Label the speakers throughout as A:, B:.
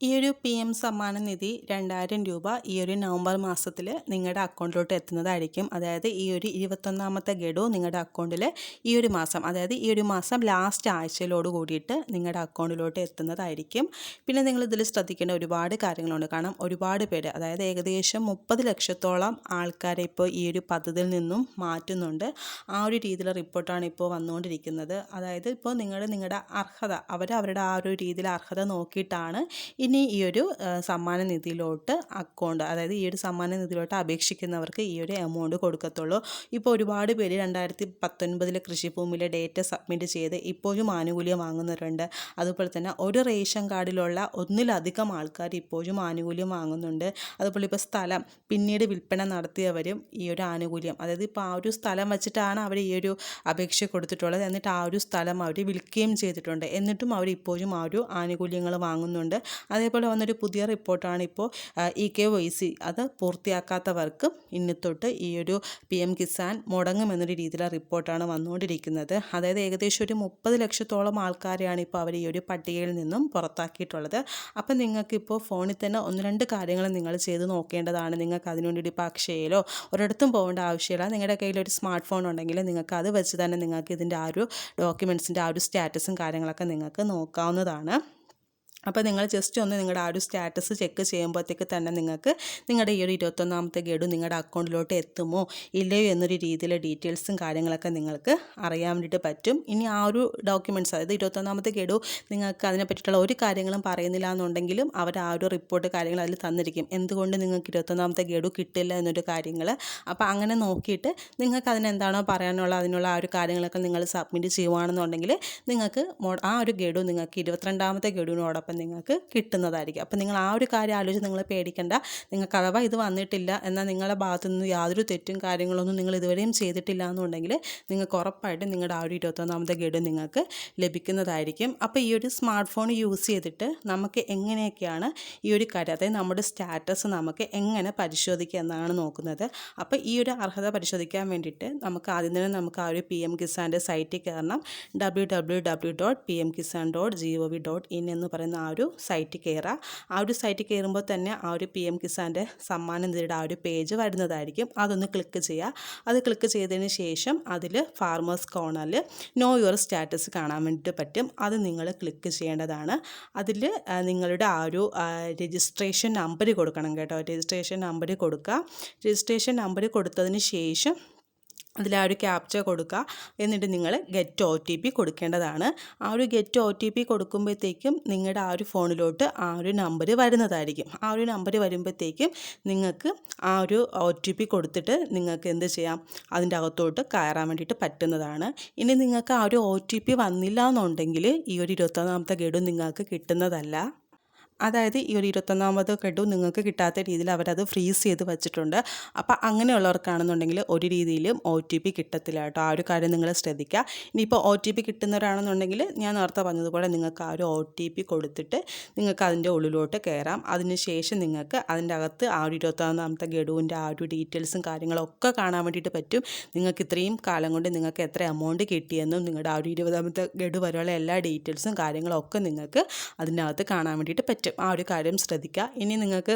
A: ഈ ഒരു P M സമ്മാന നിധി രണ്ടായിരം രൂപ ഈ ഒരു നവംബർ മാസത്തിൽ നിങ്ങളുടെ അക്കൗണ്ടിലോട്ട് എത്തുന്നതായിരിക്കും. അതായത് ഈ ഒരു ഇരുപത്തൊന്നാമത്തെ ഗഡു നിങ്ങളുടെ അക്കൗണ്ടിൽ ഈ ഒരു മാസം അതായത് ഈ ഒരു മാസം ലാസ്റ്റ് ആഴ്ചയിലോട് കൂടിയിട്ട് നിങ്ങളുടെ അക്കൗണ്ടിലോട്ട് എത്തുന്നതായിരിക്കും. പിന്നെ നിങ്ങൾ ഇതിൽ ശ്രദ്ധിക്കേണ്ട ഒരുപാട് കാര്യങ്ങളുണ്ട്. കാരണം ഒരുപാട് പേര് അതായത് ഏകദേശം മുപ്പത് ലക്ഷത്തോളം ആൾക്കാരെ ഇപ്പോൾ ഈ ഒരു പദ്ധതിയിൽ നിന്നും മാറ്റുന്നുണ്ട്. ആ ഒരു രീതിയിലുള്ള റിപ്പോർട്ടാണ് ഇപ്പോൾ വന്നുകൊണ്ടിരിക്കുന്നത്. അതായത് ഇപ്പോൾ നിങ്ങൾ നിങ്ങളുടെ അർഹത അവർ അവരുടെ ആ ഒരു രീതിയിൽ അർഹത നോക്കിയിട്ടാണ് ഇനി ഈ ഒരു സമ്മാന നിധിയിലോട്ട് അക്കൗണ്ട് അതായത് ഈ ഒരു സമ്മാന നിധിയിലോട്ട് അപേക്ഷിക്കുന്നവർക്ക് ഈ ഒരു എമൗണ്ട് കൊടുക്കത്തുള്ളൂ. ഇപ്പോൾ ഒരുപാട് പേര് രണ്ടായിരത്തി പത്തൊൻപതിൽ കൃഷിഭൂമിയിലെ ഡേറ്റ സബ്മിറ്റ് ചെയ്ത് ഇപ്പോഴും ആനുകൂല്യം വാങ്ങുന്നവരുണ്ട്. അതുപോലെ തന്നെ ഒരു റേഷൻ കാർഡിലുള്ള ഒന്നിലധികം ആൾക്കാർ ഇപ്പോഴും ആനുകൂല്യം വാങ്ങുന്നുണ്ട്. അതുപോലെ ഇപ്പോൾ സ്ഥലം പിന്നീട് വിൽപ്പന നടത്തിയവരും ഈ ഒരു ആനുകൂല്യം അതായത് ഇപ്പോൾ ആ ഒരു സ്ഥലം വെച്ചിട്ടാണ് അവർ ഈ ഒരു അപേക്ഷ കൊടുത്തിട്ടുള്ളത്. എന്നിട്ട് ആ ഒരു സ്ഥലം അവർ വിൽക്കുകയും ചെയ്തിട്ടുണ്ട്. എന്നിട്ടും അവർ ഇപ്പോഴും ആ ഒരു ആനുകൂല്യങ്ങൾ വാങ്ങുന്നുണ്ട്. അതേപോലെ വന്നൊരു പുതിയ റിപ്പോർട്ടാണ് ഇപ്പോൾ ഇ കെ വൈ സി അത് പൂർത്തിയാക്കാത്തവർക്ക് ഇനി തൊട്ട് ഈ ഒരു പി എം കിസാൻ മുടങ്ങുമെന്നൊരു രീതിയിലുള്ള റിപ്പോർട്ടാണ് വന്നുകൊണ്ടിരിക്കുന്നത്. അതായത് ഏകദേശം ഒരു മുപ്പത് ലക്ഷത്തോളം ആൾക്കാരെയാണ് ഇപ്പോൾ അവർ ഈ ഒരു പട്ടികയിൽ നിന്നും പുറത്താക്കിയിട്ടുള്ളത്. അപ്പം നിങ്ങൾക്കിപ്പോൾ ഫോണിൽ തന്നെ ഒന്ന് രണ്ട് കാര്യങ്ങൾ നിങ്ങൾ ചെയ്ത് നോക്കേണ്ടതാണ്. നിങ്ങൾക്ക് അതിനുവേണ്ടി ഒരു അക്ഷയയിലോ ഒരിടത്തും പോകേണ്ട ആവശ്യമില്ല. നിങ്ങളുടെ കയ്യിൽ ഒരു സ്മാർട്ട് ഫോൺ ഉണ്ടെങ്കിൽ നിങ്ങൾക്ക് അത് വെച്ച് തന്നെ നിങ്ങൾക്ക് ഇതിന്റെ ആ ഒരു ഡോക്യുമെന്റ്സിന്റെ ആ ഒരു സ്റ്റാറ്റസും കാര്യങ്ങളൊക്കെ നിങ്ങൾക്ക് നോക്കാവുന്നതാണ്. അപ്പോൾ നിങ്ങൾ ജസ്റ്റ് ഒന്ന് നിങ്ങളുടെ ആ ഒരു സ്റ്റാറ്റസ് ചെക്ക് ചെയ്യുമ്പോഴത്തേക്ക് തന്നെ നിങ്ങൾക്ക് നിങ്ങളുടെ ഈ ഒരു ഇരുപത്തൊന്നാമത്തെ ഗഡു നിങ്ങളുടെ അക്കൗണ്ടിലോട്ട് എത്തുമോ ഇല്ലയോ എന്നൊരു രീതിയിലെ ഡീറ്റെയിൽസും കാര്യങ്ങളൊക്കെ നിങ്ങൾക്ക് അറിയാൻ വേണ്ടിയിട്ട് പറ്റും. ഇനി ആ ഒരു ഡോക്യുമെന്റ്സ് അതായത് ഇരുപത്തൊന്നാമത്തെ ഗഡു നിങ്ങൾക്ക് അതിനെ പറ്റിയിട്ടുള്ള ഒരു കാര്യങ്ങളും പറയുന്നില്ല എന്നുണ്ടെങ്കിലും അവർ ആ ഒരു റിപ്പോർട്ട് കാര്യങ്ങൾ അതിൽ തന്നിരിക്കും. എന്തുകൊണ്ട് നിങ്ങൾക്ക് ഇരുപത്തൊന്നാമത്തെ ഗഡു കിട്ടില്ല എന്നൊരു കാര്യങ്ങൾ. അപ്പോൾ അങ്ങനെ നോക്കിയിട്ട് നിങ്ങൾക്ക് അതിനെന്താണോ പറയാനുള്ള അതിനുള്ള ആ ഒരു കാര്യങ്ങളൊക്കെ നിങ്ങൾ സബ്മിറ്റ് ചെയ്യുവാണെന്നുണ്ടെങ്കിൽ നിങ്ങൾക്ക് ആ ഒരു ഗഡു നിങ്ങൾക്ക് ഇരുപത്തിരണ്ടാമത്തെ ഗഡുവിനോടൊപ്പം നിങ്ങൾക്ക് കിട്ടുന്നതായിരിക്കും. അപ്പം നിങ്ങൾ ആ ഒരു കാര്യം ആലോചിച്ച് നിങ്ങൾ പേടിക്കേണ്ട. നിങ്ങൾക്ക് അഥവാ ഇത് വന്നിട്ടില്ല എന്നാൽ നിങ്ങളുടെ ഭാഗത്തു നിന്ന് യാതൊരു തെറ്റും കാര്യങ്ങളൊന്നും നിങ്ങൾ ഇതുവരെയും ചെയ്തിട്ടില്ല എന്നുണ്ടെങ്കിൽ നിങ്ങൾക്ക് ഉറപ്പായിട്ടും നിങ്ങളുടെ ആ ഒരു ഇരുപത്തൊന്നാമത്തെ ഗഡു നിങ്ങൾക്ക് ലഭിക്കുന്നതായിരിക്കും. അപ്പോൾ ഈ ഒരു സ്മാർട്ട് ഫോൺ യൂസ് ചെയ്തിട്ട് നമുക്ക് എങ്ങനെയൊക്കെയാണ് ഈ ഒരു കാര്യം അതായത് നമ്മുടെ സ്റ്റാറ്റസ് നമുക്ക് എങ്ങനെ പരിശോധിക്കുക എന്നാണ് നോക്കുന്നത്. അപ്പോൾ ഈ ഒരു അർഹത പരിശോധിക്കാൻ വേണ്ടിയിട്ട് നമുക്ക് ആദ്യം തന്നെ നമുക്ക് ആ ഒരു പി എം കിസാന്റെ സൈറ്റിൽ കയറണം. W W W dot P M Kisan dot G O V dot in എന്ന് പറയുന്ന ആ ഒരു സൈറ്റ് കയറുക ആ ഒരു സൈറ്റ് കയറുമ്പോൾ തന്നെ ആ ഒരു പി എം കിസാന്റെ സമ്മാനം നിധിയുടെ ആ ഒരു പേജ് വരുന്നതായിരിക്കും. അതൊന്ന് ക്ലിക്ക് ചെയ്യുക അത് ക്ലിക്ക് ചെയ്തതിന് ശേഷം അതിൽ ഫാർമേഴ്സ് കോണറിൽ നോ യുവർ സ്റ്റാറ്റസ് കാണാൻ വേണ്ടിയിട്ട് പറ്റും. അത് നിങ്ങൾ ക്ലിക്ക് ചെയ്യേണ്ടതാണ്. അതിൽ നിങ്ങളുടെ ആ ഒരു രജിസ്ട്രേഷൻ നമ്പർ കൊടുക്കണം കേട്ടോ. രജിസ്ട്രേഷൻ നമ്പർ കൊടുക്കുക. രജിസ്ട്രേഷൻ നമ്പർ കൊടുത്തതിന് ശേഷം അതിൽ ആ ഒരു ക്യാപ്ചർ കൊടുക്കുക എന്നിട്ട് നിങ്ങൾ ഗെറ്റ് ഒ ടി പി കൊടുക്കേണ്ടതാണ്. ആ ഒരു ഗെറ്റ് ഒ ടി പി കൊടുക്കുമ്പോഴത്തേക്കും നിങ്ങളുടെ ആ ഒരു ഫോണിലോട്ട് ആ ഒരു നമ്പർ വരുന്നതായിരിക്കും. ആ ഒരു നമ്പർ വരുമ്പോഴത്തേക്കും നിങ്ങൾക്ക് ആ ഒരു ഒ ടി പി കൊടുത്തിട്ട് നിങ്ങൾക്ക് എന്ത് ചെയ്യാം? അതിന്റെ അകത്തോട്ട് കയറാൻ വേണ്ടിയിട്ട് പറ്റുന്നതാണ്. ഇനി നിങ്ങൾക്ക് ആ ഒരു ഒ ടി പി വന്നില്ല എന്നുണ്ടെങ്കിൽ ഈ ഒരു ഇരുപത്തൊന്നാമത്തെ ഗഡു നിങ്ങൾക്ക് കിട്ടുന്നതല്ല. അതായത് ഈ ഒരു ഇരുപത്തൊന്നാമത് ഗഡു നിങ്ങൾക്ക് കിട്ടാത്ത രീതിയിൽ അവരത് ഫ്രീസ് ചെയ്ത് വെച്ചിട്ടുണ്ട്. അപ്പോൾ അങ്ങനെയുള്ളവർക്കാണെന്നുണ്ടെങ്കിൽ ഒരു രീതിയിലും ഒ ടി പി കിട്ടത്തില്ല കേട്ടോ. ആ ഒരു കാര്യം നിങ്ങൾ ശ്രദ്ധിക്കുക ഇനിയിപ്പോൾ ഒ ടി പി കിട്ടുന്നവരാണെന്നുണ്ടെങ്കിൽ ഞാൻ നേരത്തെ പറഞ്ഞതുപോലെ നിങ്ങൾക്ക് ആ ഒരു ഒ ടി പി കൊടുത്തിട്ട് നിങ്ങൾക്ക് അതിന്റെ ഉള്ളിലോട്ട് കയറാം അതിനുശേഷം നിങ്ങൾക്ക് അതിന്റെ അകത്ത് ആ ഒരു ഇരുപത്തൊന്നാമത്തെ ഗഡുവിന്റെ ആ ഒരു ഡീറ്റെയിൽസും കാര്യങ്ങളൊക്കെ കാണാൻ വേണ്ടിയിട്ട് പറ്റും. നിങ്ങൾക്ക് ഇത്രയും കാലം കൊണ്ട് നിങ്ങൾക്ക് എത്ര എമൗണ്ട് കിട്ടിയെന്നും നിങ്ങളുടെ ആ ഒരു ഇരുപതാമത്തെ ഗഡു വരെയുള്ള എല്ലാ ഡീറ്റെയിൽസും കാര്യങ്ങളൊക്കെ നിങ്ങൾക്ക് അതിന്റെ അകത്ത് കാണാൻ വേണ്ടിയിട്ട് പറ്റും. പറ്റും ആ ഒരു കാര്യം ശ്രദ്ധിക്കുക. ഇനി നിങ്ങൾക്ക്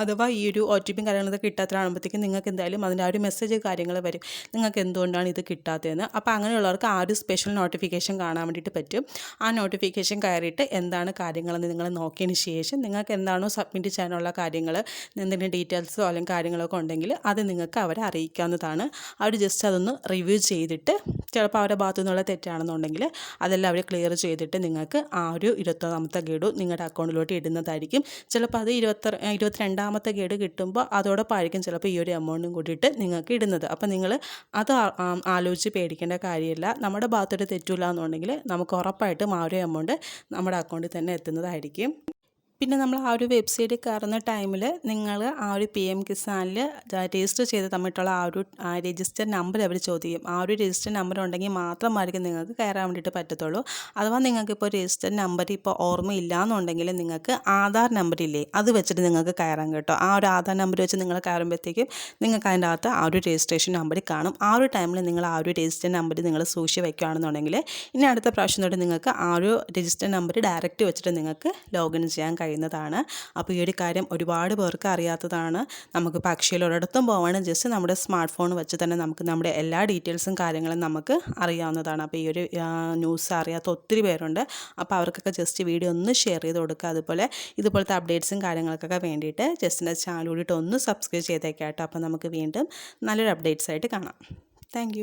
A: അഥവാ ഈ ഒരു ഒ ടി പിയും കാര്യങ്ങളൊക്കെ കിട്ടാത്തതാകുമ്പോഴത്തേക്കും നിങ്ങൾക്ക് എന്തായാലും അതിന്റെ ആ ഒരു മെസ്സേജ് കാര്യങ്ങൾ വരും. നിങ്ങൾക്ക് എന്തുകൊണ്ടാണ് ഇത് കിട്ടാത്തതെന്ന്. അപ്പോൾ അങ്ങനെയുള്ളവർക്ക് ആ ഒരു സ്പെഷ്യൽ നോട്ടിഫിക്കേഷൻ കാണാൻ വേണ്ടിയിട്ട് പറ്റും. ആ നോട്ടിഫിക്കേഷൻ കയറിയിട്ട് എന്താണ് കാര്യങ്ങളെന്ന് നിങ്ങൾ നോക്കിയതിന് ശേഷം നിങ്ങൾക്ക് എന്താണോ സബ്മിറ്റ് ചെയ്യാനുള്ള കാര്യങ്ങൾ എന്തെങ്കിലും ഡീറ്റെയിൽസോ അല്ലെങ്കിൽ കാര്യങ്ങളൊക്കെ ഉണ്ടെങ്കിൽ അത് നിങ്ങൾക്ക് അവരെ അറിയിക്കാവുന്നതാണ്. അവർ ജസ്റ്റ് അതൊന്ന് റിവ്യൂ ചെയ്തിട്ട് ചിലപ്പോൾ അവരുടെ ഭാഗത്തു നിന്നുള്ള തെറ്റാണെന്നുണ്ടെങ്കിൽ അതെല്ലാം അവർ ക്ലിയർ ചെയ്തിട്ട് നിങ്ങൾക്ക് ആ ഒരു ഇരുപത്തൊന്നാമത്തെ ഗഡു നിങ്ങളുടെ അക്കൗണ്ടിലോട്ട് ഇടുന്നതായിരിക്കും. ചിലപ്പോൾ അത് ഇരുപത്തി ഇരുപത്തിരണ്ടാം രണ്ടാമത്തെ ഗേഡ് കിട്ടുമ്പോൾ അതോടൊപ്പം ആയിരിക്കും ചിലപ്പോൾ ഈ ഒരു എമൗണ്ടും കൂടിയിട്ട് നിങ്ങൾക്ക് ഇടുന്നത്. അപ്പോൾ നിങ്ങൾ അത് ആലോചിച്ച് പേടിക്കേണ്ട കാര്യമില്ല. നമ്മുടെ ഭാഗത്തോട്ട് തെറ്റില്ല എന്നുണ്ടെങ്കിൽ നമുക്ക് ഉറപ്പായിട്ടും ആ ഒരു എമൗണ്ട് നമ്മുടെ അക്കൗണ്ടിൽ തന്നെ എത്തുന്നതായിരിക്കും. പിന്നെ നമ്മൾ ആ ഒരു വെബ്സൈറ്റിൽ കയറുന്ന ടൈമിൽ നിങ്ങൾ ആ ഒരു പി എം കിസാനിൽ രജിസ്റ്റർ ചെയ്ത് തമ്മിട്ടുള്ള ആ ഒരു രജിസ്റ്റർ നമ്പർ അവർ ചോദിക്കും. ആ ഒരു രജിസ്റ്റർ നമ്പർ ഉണ്ടെങ്കിൽ മാത്രമായിരിക്കും നിങ്ങൾക്ക് കയറാൻ വേണ്ടിയിട്ട് പറ്റത്തുള്ളൂ. അഥവാ നിങ്ങൾക്കിപ്പോൾ രജിസ്റ്റർ നമ്പർ ഇപ്പോൾ ഓർമ്മയില്ല എന്നുണ്ടെങ്കിൽ നിങ്ങൾക്ക് ആധാർ നമ്പർ ഇല്ലേ അത് വെച്ചിട്ട് നിങ്ങൾക്ക് കയറാൻ കേട്ടോ. ആ ഒരു ആധാർ നമ്പർ വെച്ച് നിങ്ങൾ കയറുമ്പോഴത്തേക്കും നിങ്ങൾക്ക് അതിന്റെ അകത്ത് ആ ഒരു രജിസ്ട്രേഷൻ നമ്പർ കാണും. ആ ഒരു ടൈമിൽ നിങ്ങൾ ആ ഒരു രജിസ്റ്റർ നമ്പർ നിങ്ങൾ സൂക്ഷിച്ച് വയ്ക്കുകയാണെന്നുണ്ടെങ്കിൽ ഇനി അടുത്ത പ്രാവശ്യം തൊട്ട് നിങ്ങൾക്ക് ആ ഒരു രജിസ്റ്റർ നമ്പർ ഡയറക്റ്റ് വെച്ചിട്ട് നിങ്ങൾക്ക് ലോഗിൻ ചെയ്യാൻ കഴിയും. പറയുന്നതാണ്. അപ്പോൾ ഈ ഒരു കാര്യം ഒരുപാട് പേർക്ക് അറിയാത്തതാണ്. നമുക്ക് പക്ഷിയിൽ ഒരിടത്തും പോവാണ്. ജസ്റ്റ് നമ്മുടെ സ്മാർട്ട് ഫോൺ വെച്ച് തന്നെ നമുക്ക് നമ്മുടെ എല്ലാ ഡീറ്റെയിൽസും കാര്യങ്ങളും നമുക്ക് അറിയാവുന്നതാണ്. അപ്പോൾ ഈ ഒരു ന്യൂസ് അറിയാത്ത ഒത്തിരി പേരുണ്ട്. അപ്പോൾ അവർക്കൊക്കെ ജസ്റ്റ് വീഡിയോ ഒന്ന് ഷെയർ ചെയ്ത് കൊടുക്കുക. അതുപോലെ ഇതുപോലത്തെ അപ്ഡേറ്റ്സും കാര്യങ്ങൾക്കൊക്കെ വേണ്ടിയിട്ട് ജസ്റ്റിന്റെ ചാനൽ കൂടിയിട്ട് ഒന്ന് സബ്സ്ക്രൈബ് ചെയ്തേക്കാം കേട്ടോ. അപ്പോൾ നമുക്ക് വീണ്ടും നല്ലൊരു അപ്ഡേറ്റ്സ് ആയിട്ട് കാണാം. താങ്ക്